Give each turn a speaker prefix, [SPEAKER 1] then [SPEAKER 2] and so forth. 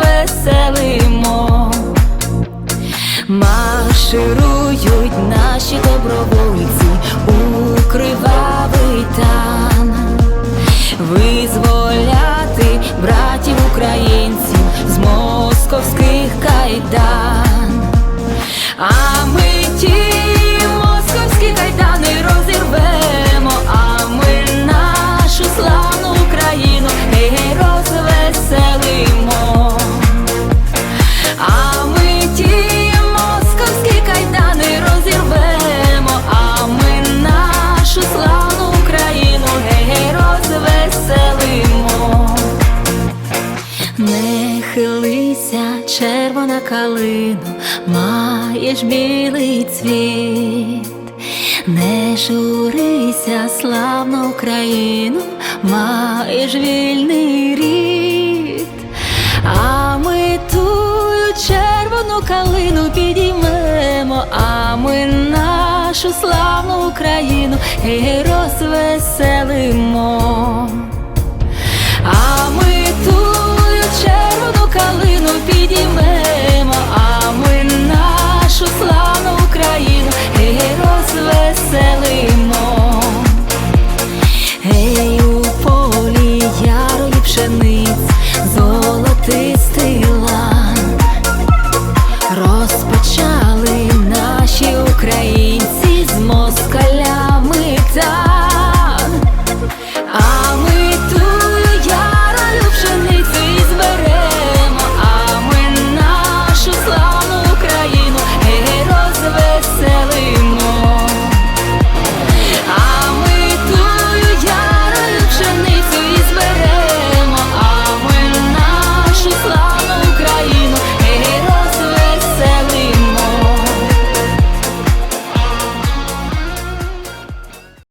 [SPEAKER 1] розвеселимо. Марширують наші добровольці у кривавий тан, визволяти братів українців з московських кайдан. А ми Хилися, червона калино, маєш білий цвіт, не журися, славна Україну, маєш вільний рід, а ми тую червону калину підіймемо, а ми нашу славну Україну гей розвеселимо.